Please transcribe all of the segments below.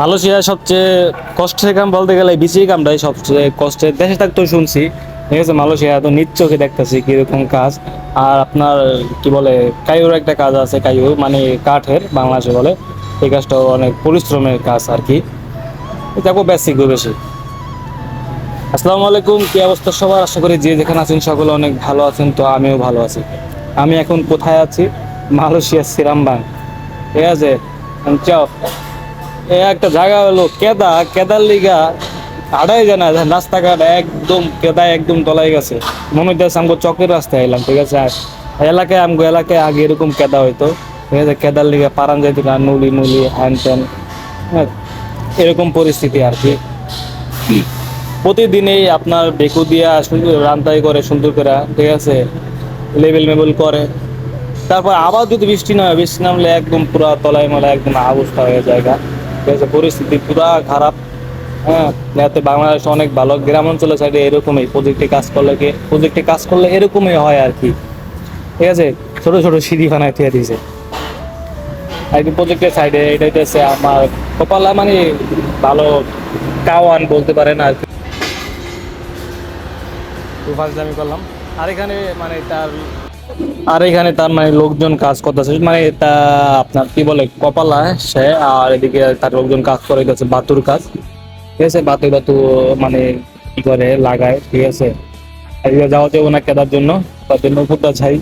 Malaysia সবচেয়ে কষ্টের কাম বলতে গেলে বিসি কামটাই সবচেয়ে কষ্টের। দেশে থাকতেও শুনছি, ঠিক আছে, মালয়েশিয়া তো নিজ চোখে দেখতেছি কীরকম কাজ। আর আপনার কি বলে কাইউর একটা কাজ আছে কাইউর মানে কাঠের, বাংলাদেশে বলে। এই কাজটাও অনেক পরিশ্রমের কাজ আর কি। দেখো বেসিক বেশি। আসসালামু আলাইকুম, কি অবস্থা সবার? আশা করি যে যেখানে আছেন সকলে অনেক ভালো আছেন, তো আমিও ভালো আছি। আমি এখন কোথায় আছি? মালয়েশিয়া সিরামবাং ঠিক আছে? চাও একটা জায়গা হলো কেদা, কেদার লিগা আড়াই জানা, রাস্তাঘাট একদম কেদা একদম তলাই গেছে। মনে হচ্ছে আমগো চকের রাস্তায় এলাম ঠিক আছে? আর এলাকায়, আমগো এলাকায় আগে এরকম কেদা হইতো, ঠিক আছে? কেদার লিগা পারান যাইতো না নুলি নুলি হ্যান ত্যান হ্যাঁ এরকম পরিস্থিতি আর কি। প্রতিদিনেই আপনার বেকু দিয়া সুন্দর রান্তাই করে সুন্দর করে, ঠিক আছে? লেবেল মেবেল করে। তারপর আবার যদি বৃষ্টি না হয়, বৃষ্টি নামলে একদম পুরা তলায় মলায় একদম অবস্থা হয়ে যায় গা। পরিস্থিতি পুরা খারাপ। হ্যাঁ যাতে বাংলাদেশ অনেক ভালো গ্রাম অঞ্চলের সাইডে এরকমই প্রজেক্টে কাজ করলে কি প্রজেক্টে কাজ করলে এরকমই হয় আর কি। ঠিক আছে? ছোট ছোট সিঁড়ি বানায় থিয়ে দিয়েছে। প্রজেক্টের সাইডে এটা হচ্ছে আমার কপালা মানে ভালো কাওয়ান বলতে পারেন আর কি। আমি করলাম। আর এখানে মানে তার আর এখানে তার মানে লোকজন কাজ করতেছে। মানে তা আপনার কি বলে, কপালা সে আর এদিকে তার লোকজন কাজ করে গেছে বাতুর কাজ। ঠিক আছে? বাতু বাতু মানে কি করে, লাগায়, ঠিক আছে? এদিকে যাওয়া যাব না কেদার জন্য, তার জন্য ফুটা ছাই।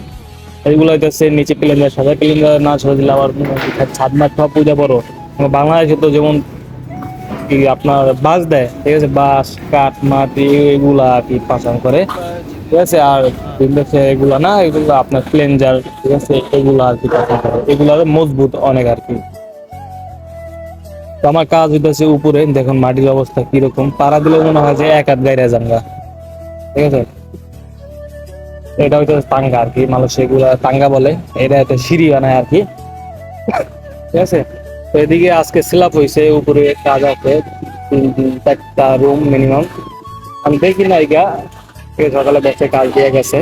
এইগুলো হইতেছে নিচে প্লেন্ডার সাদা প্লেন্ডার না ছেড়ে দিলে আবার ছাদ মাঠ সব পূজা বড়। বাংলাদেশে তো যেমন কি আপনার বাস দেয়, ঠিক আছে? বাস কাঠ, মাটি, এগুলা আর কি পাচার করে। ঠিক আছে? আর বিন্দেশে এগুলা না, এগুলো আপনার প্লেনজার ঠিক আছে? এগুলা আর কি এগুলা মজবুত অনেক আর কি। তো আমার কাজ হইতেছে উপরে, দেখুন মাটির অবস্থা কীরকম। পাড়া দিলে মনে হয় যে এক হাত গাইরে জানগা। ঠিক আছে? এটা হইতে তাঙ্গা আর কি, মানুষ এগুলা টাঙ্গা বলে। এটা একটা সিঁড়ি বানায় আর কি। ঠিক আছে? তো এদিকে আজকে স্ল্যাপ হয়েছে উপরে কাজ আছে। চারটা রুম মিনিমাম আমি দেখি না এইগা সকালে বসে কাজ দিয়ে গেছে।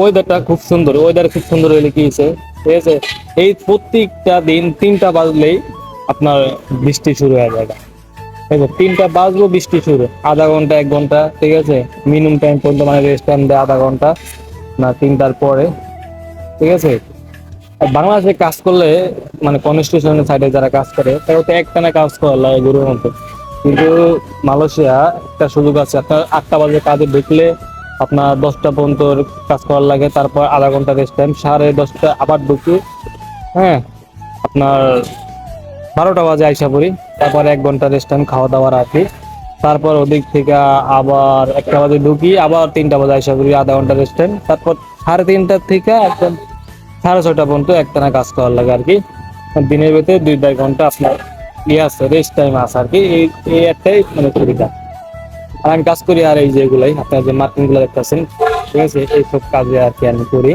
ওয়েদারটা খুব সুন্দর ওয়েদার খুব সুন্দর ঠিক আছে এই প্রত্যেকটা দিন তিনটা বাজলেই আপনার বৃষ্টি শুরু হয়ে যাবে। আছে তিনটা বাজবো বৃষ্টি শুরু, আধা ঘণ্টা, এক ঘণ্টা, ঠিক আছে? মিনিমাম টাইম পর্যন্ত মানে রেস্ট টাইম দেয় আধা ঘণ্টা, না, তিনটার পরে, ঠিক আছে? বাংলাদেশে কাজ করলে মানে কনস্টিটিউশনের সাইডে যারা কাজ করে, তারা তো একটানা কাজ করে লাগে গরুর মতো। কিন্তু মালয়েশিয়া একটা সুযোগ আছে। আপনার আটটা বাজে কাজে ঢুকলে আপনার দশটা পর্যন্ত কাজ করার লাগে, তারপর আধা ঘণ্টা রেস্ট টাইম সাড়ে দশটা আবার ঢুকি। হ্যাঁ আপনার বারোটা বাজে আইসা পড়ি, তারপর এক ঘণ্টা রেস্ট টাইম খাওয়া দাওয়া রাখি। তারপর ওদিক থেকে আবার একটা বাজে ঢুকি, আবার তিনটা বাজে আইসা পড়ি, আধা ঘণ্টা রেস্ট টাইম তারপর সাড়ে তিনটার থেকে একদম সাড়ে ছয়টা পর্যন্ত একটানা কাজ করার লাগে আর কি। দিনের ভিতরে দুই দেড় ঘণ্টা আপনার ইয়ে রেস্ট টাইম আছে আর কি। এই একটাই মানে সুবিধা। আর আমি কাজ করি আর এই যে এগুলাই, আপনার যে মার্কিংগুলো দেখতেছেন, ঠিক আছে? এইসব কাজে আর কি আমি করি।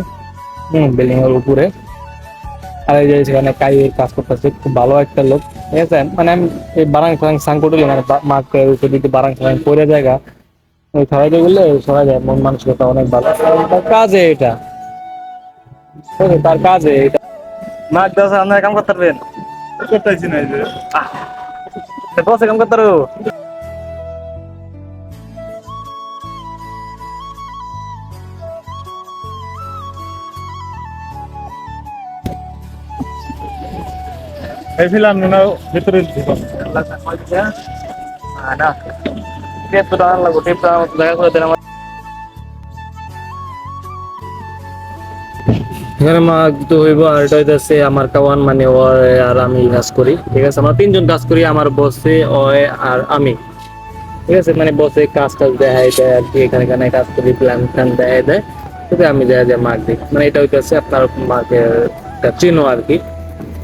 হম বিল্ডিং এর উপরে। আর এই যে সেখানে কাই কাজ করতেছে, খুব ভালো একটা লোক। ঠিক আছে? মানে আমি এই বারাং ফারাং সাং করলে মানে মাঠের উপর দিকে বারাং ফারাং পরে জায়গা, ওই সরাই দিয়ে বললে সরাই যায়, মন মানসিকতা অনেক ভালো। তার কাজে এটা। তার কাজে এটা। মাছ দাস আপনারা কাম করতে পারবেন? করতেছি না এই যে বসে কাম করতে পারব এই ফিলাম না ভিতরে ঢুকো। না টেপ তো টানা এখানে মা তো হইব আর এটা হইতেছে আমার কাওয়ান মানে ও আর আমি কাজ করি, ঠিক আছে? আমরা তিনজন কাজ করি, আমার বসে, ও আর আমি, ঠিক আছে? মানে বসে কাজ টাজ দেখাই দেয় আর কি, এখানে এখানে কাজ করি প্ল্যান প্ল্যান দেখাই দেয় তবে আমি দেখা যায় মার্ক দিই। মানে এটা হইতেছে আপনার মার্কের চিহ্ন আর কি,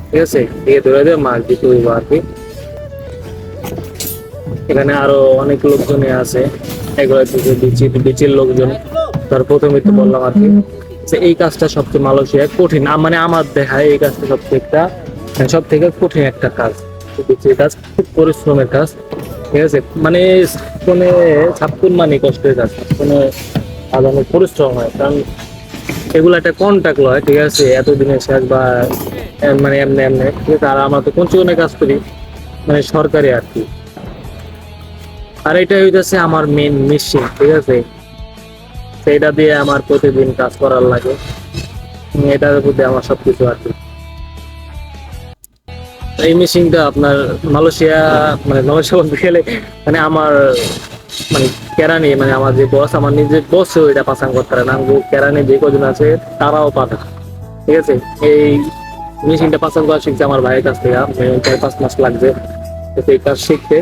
ঠিক আছে? দিয়ে ধরে দেয় মার্ক দিতে হইব আর কি। এখানে আরও অনেক লোকজনই আছে, এগুলো হচ্ছে বিচির লোকজন, তার প্রথমে তো বললাম আর কি। এই কাজটা সবচেয়ে মালয়েশিয়া কঠিন। মানে আমার দেখায় এই কাজটা সবচেয়ে একটা মানে সব থেকে কঠিন একটা কাজ। কাজ, খুব পরিশ্রমের কাজ। ঠিক আছে? মানে মানে ছাপ্পুর মানে কষ্টের কাজ মানে সাধারণ পরিশ্রম হয়। কারণ এগুলো একটা কন্ট্যাক্ট লয়, ঠিক আছে? এতদিনের শেষ বা মানে এমনি এমনি। ঠিক আছে? আর আমরা তো পঞ্চগণে কাজ করি মানে সরকারি আর কি। আর এটা হইতেছে আমার মেন মেশিন ঠিক আছে? সেটা দিয়ে আমার প্রতিদিন কাজ করার লাগে। এটার প্রতি আমার সবকিছু আর কি। এই মেশিনটা আপনার মালয়েশিয়া মানে মালয়েশিয়া বলতে গেলে মানে আমার মানে কেরানি মানে আমার যে বস আমার নিজের বসও এটা পাসাং করতে পারে না। কেরানি যে কজন আছে, তারাও পারে ঠিক আছে? এই মেশিনটা পাসাং করা শিখছে আমার ভাইয়ের কাছ থেকে। চার পাঁচ মাস লাগবে তো এই কাজ শিখতে।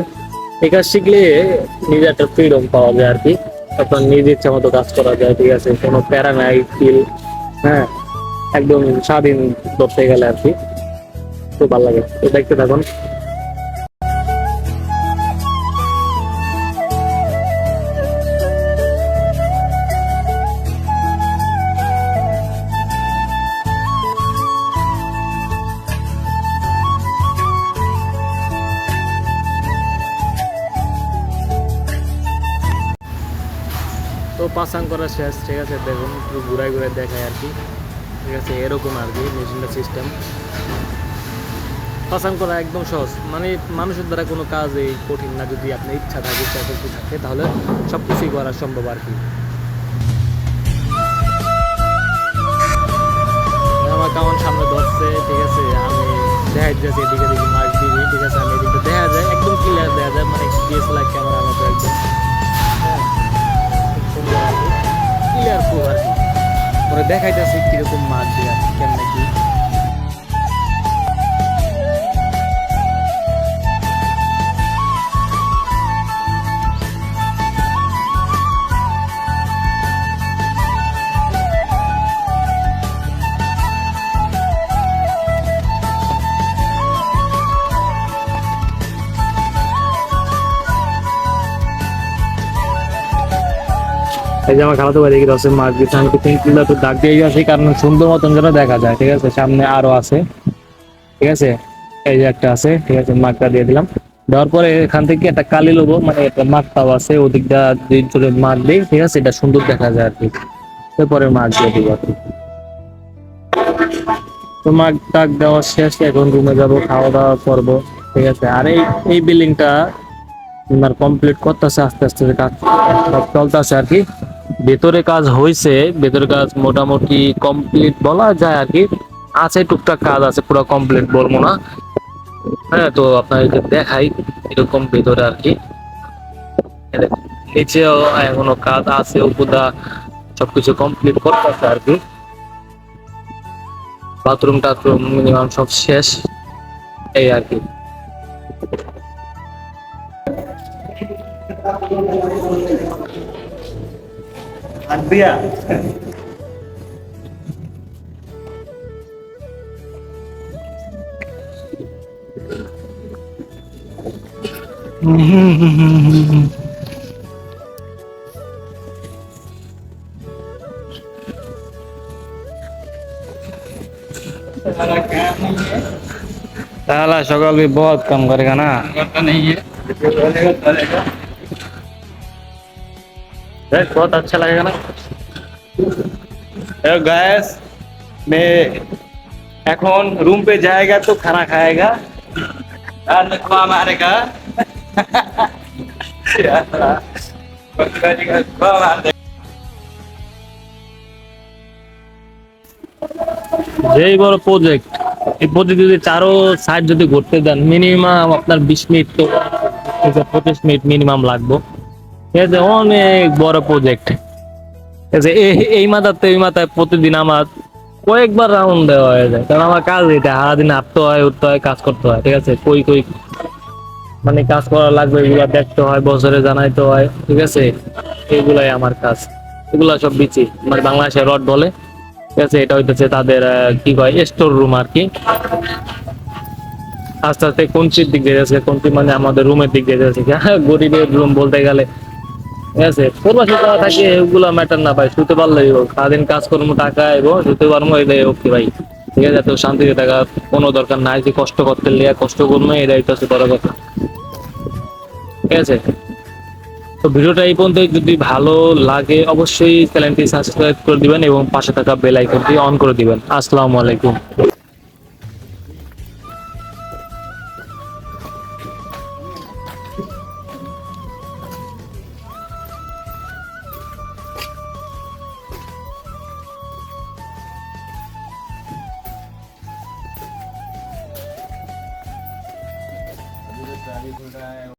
এই কাজ শিখলে নিজের একটা ফ্রিডম পাওয়া যায় আর কি। আপনার নিজ ইচ্ছা মতো কাজ করা যায়, ঠিক আছে? কোনো প্যারা নাই ফিল হ্যাঁ? একদম স্বাধীন ধরতে গেলে আর কি। খুব ভালো লাগে। তো দেখতে থাকুন। তো পাসাং করা শেষ, ঠিক আছে? দেখুন, একটু ঘুরাই ঘুরাই দেখায় আর কি। ঠিক আছে, এরকম আর কি, মেশিনটা সিস্টেম পাসাং করা একদম সহজ। মানে মানুষের দ্বারা কোনো কাজই কঠিন না, যদি আপনার ইচ্ছা থাকে শক্তি থাকে, তাহলে সব কিছুই করা সম্ভব আর কি। আমার কেমন সামনে ধরছে, ঠিক আছে? আমি দেখা যাচ্ছে এদিকে দেখি মাছ দিবি, ঠিক আছে? আমি এদিকে দেখা যায়, একদম ক্লিয়ার দেখা যায় মানে ডিএসএলআর ক্যামেরার মতো একদম। ক্লিয়ার প্রুফ আর কি। পরে দেখাইতেছে কীরকম মাছ আর কি, কি। এই যে আমার খালাতো ভাই দেখি মাছ দিচ্ছে, আমি তো তিনগুলো একটু দাগ দিয়ে গেছি, কারণ সুন্দর মতন যেন দেখা যায়, ঠিক আছে? সামনে আরও আছে, ঠিক আছে? এই যে একটা আছে, ঠিক আছে, মাছটা দিয়ে দিলাম। দেওয়ার পরে এখান থেকে একটা কালি লোবো মানে একটা মাছটাও আছে ওদিকটা দুই চলে মাছ দিই, ঠিক আছে? এটা সুন্দর দেখা যায় আর কি। এরপরে দিয়ে দিব আর কি। তো মাছ টাক দেওয়া শেষ, এখন রুমে যাব খাওয়া দাওয়া করব, ঠিক আছে? আর এই এই বিল্ডিংটা কমপ্লিট করতেছে, আস্তে আস্তে, কাজ চলতেছে আর কি। ভেতরে কাজ হয়েছে ভেতরে কাজ মোটামুটি কমপ্লিট বলা যায় আর কি। আছে, টুকটাক কাজ আছে, পুরো কমপ্লিট বলব না। হ্যাঁ তো আপনাদেরকে দেখাই এরকম ভেতরে আর কি। নিচেও এখনও কাজ আছে, উপদা সবকিছু কমপ্লিট করতেছে আর কি। বাথরুম, টাথরুম মিনিমাম সব শেষ, এই আর কি। দিয়া साला शक्ल भी बहुत कम करेगा ना देख बहुत अच्छा लगेगा ना गैस में এখন रूम पे जाएगा तो खाना खाएगा और नखवा मारेगा नखवा मार देगा। যেই বড় প্রজেক্ট এই প্রজেক্ট যদি চারো সাইড যদি ঘুরতে দেন মিনিমাম আপনার বিশ মিনিট তো থেকে পঁচিশ মিনিট মিনিমাম লাগবে আছে অনেক বড় প্রজেক্ট এই- এই মাথাতে এই মাথায় প্রতিদিন আমার কয়েকবার রাউন্ড দেওয়া হয়ে যায়। কারণ আমার কাজ এটা, সারাদিন হাঁটতে হয়, উঠতে হয়, কাজ করতে হয়, ঠিক আছে? কই কই? মানে কাজ করা লাগবে, এগুলা দেখতে হয়, বছরে জানাইতে হয়, ঠিক আছে? এগুলাই আমার কাজ। এগুলা সব বিচি। মানে বাংলাদেশে রড বলে, ঠিক আছে? এটা হইতেছে তাদের কি কয় স্টোর রুম আর কি। আস্তে আস্তে কোনচির দিক দিয়ে যাচ্ছে, কোনটি মানে আমাদের রুমের দিক দিয়ে যাচ্ছে। গরিবের রুম বলতে গেলে দরকার নাই। যে কষ্ট করতে কষ্ট করব হচ্ছে ঠিক আছে? তো ভিডিওটা এই পর্যন্ত যদি ভালো লাগে, অবশ্যই চ্যানেলটি সাবস্ক্রাইব করে দিবেন এবং পাশে থাকা বেল আইকনটি অন করে দিবেন। আসসালামু আলাইকুম।